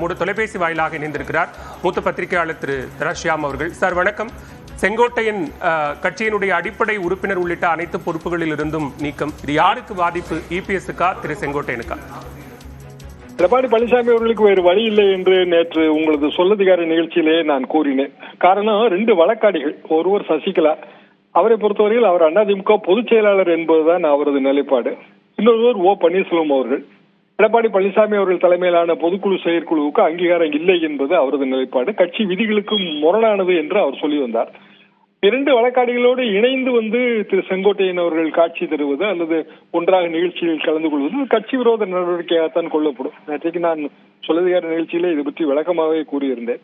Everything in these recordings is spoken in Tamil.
மூடு தொலைபேசி வாயிலாக இணைந்திருக்கிறார். மூத்த பத்திரிகையாளர் திரு தரஷ்யாம் அவர்கள். சார் வணக்கம். செங்கோட்டையன் கட்சியினுடைய அடிப்படை உறுப்பினர் உள்ளிட்ட அனைத்து பொறுப்புகளில் இருந்தும் நீக்கம். இது யாருக்கு பாதிப்பு? இபிஎஸ்க்கா திரு செங்கோட்டையனுக்கா? எடப்பாடி பழனிசாமி அவர்களுக்கு வேறு வழி இல்லை என்று நேற்று உங்களது சொல்லதிகார நிகழ்ச்சியிலே நான் கூறினேன். காரணம் ரெண்டு வழக்காடிகள் ஒருவர் சசிகலா. அவரை பொறுத்தவரையில் அவர் அதிமுக பொதுச் செயலாளர் என்பதுதான் அவரது நிலைப்பாடு. இன்னொருவர் ஓ பன்னீர்செல்வம் அவர்கள். எடப்பாடி பழனிசாமி அவர்கள் தலைமையிலான பொதுக்குழு செயற்குழுவுக்கு அங்கீகாரம் இல்லை என்பது அவரது நிலைப்பாடு. கட்சி விதிகளுக்கு முரணானது என்று அவர் சொல்லி வந்தார். இரண்டு வழக்காடிகளோடு இணைந்து வந்து திரு செங்கோட்டையன் அவர்கள் காட்சி தருவது அல்லது ஒன்றாக நிகழ்ச்சியில் கலந்து கொள்வது கட்சி விரோத நடவடிக்கையாகத்தான் கொள்ளப்படும். நேற்றைக்கு நான் சொல்லதிகார நிகழ்ச்சியிலே இது பற்றி விளக்கமாகவே கூறியிருந்தேன்.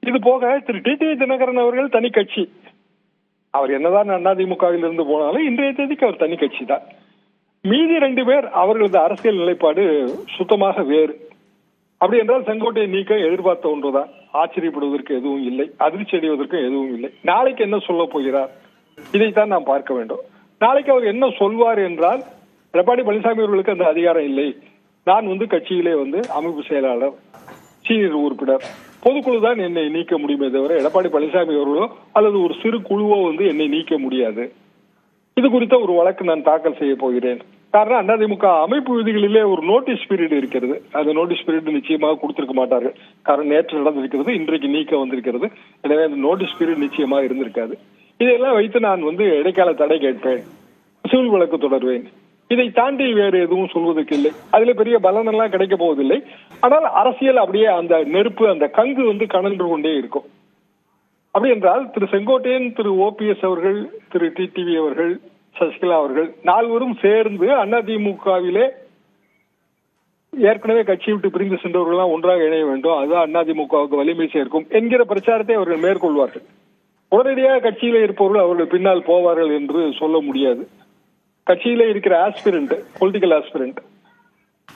இது போக திரு டி. டி. தினகரன் அவர்கள் தனி கட்சி. அவர் என்னதான் அதிமுகவில் இருந்து போனாலும் இன்றைய தேதிக்கு அவர் தனி கட்சி தான் மீதி ரெண்டு பேர் அவர்களது அரசியல் நிலைப்பாடு சுத்தமாக வேறு. அப்படி என்றால் செங்கோட்டையை நீக்க எதிர்பார்த்த ஒன்றுதான். ஆச்சரியப்படுவதற்கு எதுவும் இல்லை. அதிர்ச்சி அடைவதற்கு எதுவும் இல்லை. நாளைக்கு என்ன சொல்ல போகிறார்? இதைத்தான் நாம் பார்க்க வேண்டும். நாளைக்கு அவர் என்ன சொல்வார் என்றால் எடப்பாடி பழனிசாமி அவர்களுக்கு அந்த அதிகாரம் இல்லை. நான் வந்து கட்சியிலே வந்து அமைப்பு செயலாளர் சீனியர் உறுப்பினர். பொதுக்குழு தான் என்னை நீக்க முடியுமே தவிர எடப்பாடி பழனிசாமி அவர்களோ அல்லது ஒரு சிறு குழுவோ வந்து என்னை நீக்க முடியாது. இது குறித்த ஒரு வழக்கு நான் தாக்கல் செய்ய போகிறேன். காரணம் அதிமுக அமைப்பு விதிகளிலே ஒரு நோட்டீஸ் பீரியட் இருக்கிறது. அந்த நோட்டீஸ் பீரியட் நிச்சயமாக கொடுத்திருக்க மாட்டார்கள் காரணம் நேற்று நடந்திருக்கிறது இன்றைக்கு நீக்க வந்திருக்கிறது. எனவே அந்த நோட்டீஸ் பீரியட் நிச்சயமாக இருந்திருக்காது. இதையெல்லாம் வைத்து நான் வந்து இடைக்கால தடை கேட்பேன். சிவில் வழக்கு தொடர்வேன். இதை தாண்டி வேறு எதுவும் சொல்வதற்கு இல்லை. அதுல பெரிய பலனெல்லாம் கிடைக்க போவதில்லை. ஆனால் அரசியல் அப்படியே அந்த நெருப்பு அந்த கங்கு வந்து கணன்று கொண்டே இருக்கும். அப்படி என்றால் திரு செங்கோட்டையன் திரு ஓபிஎஸ் அவர்கள் திரு டிடிவி அவர்கள் சசிகலா அவர்கள். நால்வரும் சேர்ந்து அதிமுகவிலே ஏற்கனவே கட்சி விட்டு பிரிந்து சென்றவர்கள்லாம் ஒன்றாக இணைய வேண்டும். அதுதான் அதிமுகவுக்கு வலிமை சேர்க்கும் என்கிற பிரச்சாரத்தை அவர்கள் மேற்கொள்வார்கள். உடனடியாக கட்சியில இருப்பவர்கள் அவர்கள் பின்னால் போவார்கள் என்று சொல்ல முடியாது. கட்சியில இருக்கிற ஆஸ்பிரண்ட் பொலிட்டிக்கல் ஆஸ்பிரண்ட்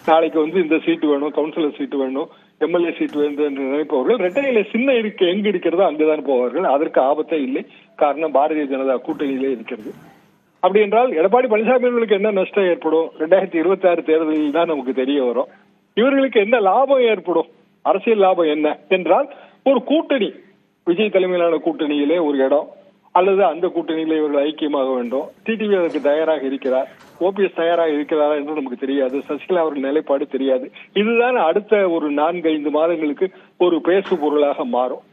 நாளைக்கு வந்து இந்த சீட்டு வேணும் கவுன்சிலர் சீட்டு வேணும் எம்எல்ஏ சீட்டு வேண்டும் என்று நினைப்பவர்கள் ரெட்டையில சின்ன இருக்க எங்க இருக்கிறதோ அங்குதான் போவார்கள். அதற்கு ஆபத்தே இல்லை. காரணம் பாரதிய ஜனதா கூட்டணியிலே இருக்கிறது. அப்படி என்றால் எடப்பாடி பழனிசாமி அவர்களுக்கு என்ன நஷ்டம் ஏற்படும்? ரெண்டாயிரத்தி இருபத்தி ஆறு தேர்தலில் தான் நமக்கு தெரிய வரும். இவர்களுக்கு என்ன லாபம் ஏற்படும்? அரசியல் லாபம் என்ன? என்றால் ஒரு கூட்டணி விஜய் தலைமையிலான கூட்டணியிலே ஒரு இடம் அல்லது அந்த கூட்டணியிலே இவர்கள் ஐக்கியமாக வேண்டும். டிடிவி அதற்கு தயாராக இருக்கிறார். ஓபிஎஸ் தயாராக இருக்கிறாரா என்று நமக்கு தெரியாது. சசிகலா அவர்கள் நிலைப்பாடு தெரியாது. இதுதான் அடுத்த ஒரு நான்கு ஐந்து மாதங்களுக்கு ஒரு பேசு பொருளாக மாறும்.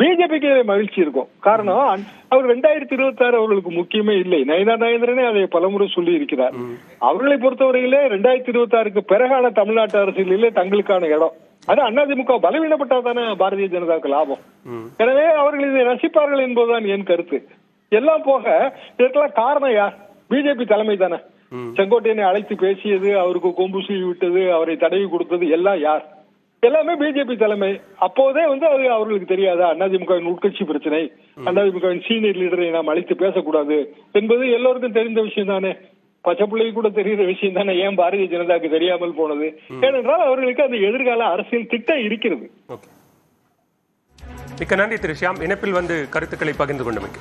பிஜேபிக்கு மகிழ்ச்சி இருக்கும். காரணம் அவர் ரெண்டாயிரத்தி இருபத்தி ஆறு அவர்களுக்கு முக்கியமே இல்லை. நயனா நாயந்திரனே அதை பலமுறை சொல்லி இருக்கிறார் அவர்களை பொறுத்தவரையிலே ரெண்டாயிரத்தி இருபத்தி ஆறுக்கு பிறகான தமிழ்நாட்டு அரசியலிலே தங்களுக்கான இடம். அது அதிமுக பலவீனப்பட்டாதானே பாரதிய ஜனதாவுக்கு லாபம். எனவே அவர்கள் இதை ரசிப்பார்கள் என்பதுதான் என் கருத்து. எல்லாம் போக இதற்கெல்லாம் காரணம் யார்? பிஜேபி தலைமை தானே. செங்கோட்டையனை அழைத்து பேசியது அவருக்கு கொம்பு சீவி விட்டது அவரை தடவி கொடுத்தது எல்லாம் யார்? எல்லாமே பிஜேபி தலைமை. அப்போதே வந்து அது அவர்களுக்கு தெரியாதா? அதிமுகவின் உட்கட்சி பிரச்சனை அதிமுகவின் சீனியர் லீடரை நாம் அழைத்து பேசக்கூடாது என்பது எல்லோருக்கும் தெரிந்த விஷயம் தானே பச்சை பிள்ளைக்கு கூட தெரிகிற விஷயம் தானே ஏன் பாரதிய ஜனதாக்கு தெரியாமல் போனது? ஏனென்றால் அவர்களுக்கு அந்த எதிர்கால அரசியல் திட்டம் இருக்கிறது. மிக்க நன்றி திரு ஷியாம். இணைப்பில் வந்து கருத்துக்களை பகிர்ந்து கொண்டமைக்கு.